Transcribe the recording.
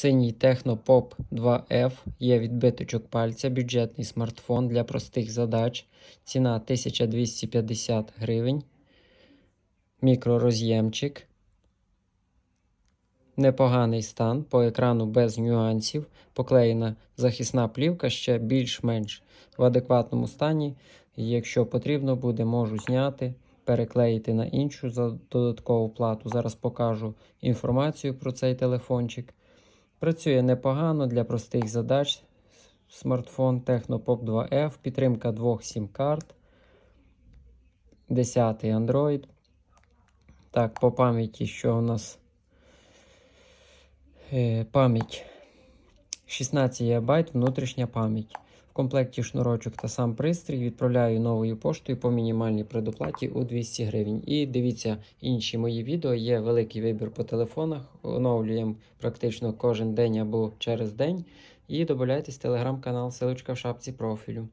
Синій Technopop 2F є відбиточок пальця, бюджетний смартфон для простих задач. Ціна 1250 гривень. Мікророз'ємчик. Непоганий стан. По екрану без нюансів. Поклеєна захисна плівка ще більш-менш в адекватному стані. Якщо потрібно буде, можу зняти, переклеїти на іншу за додаткову плату. Зараз покажу інформацію про цей телефончик. Працює непогано для простих задач. Смартфон Technopop 2F, підтримка двох сім-карт. 10 Android. Так, по пам'яті, що у нас е, пам'ять 16 ГБ, внутрішня пам'ять. В комплекті шнурочок та сам пристрій відправляю новою поштою по мінімальній предоплаті у 200 гривень. І дивіться інші мої відео. Є великий вибір по телефонах. Оновлюємо практично кожен день або через день. І додайтесь телеграм-канал, силочка в шапці профілю.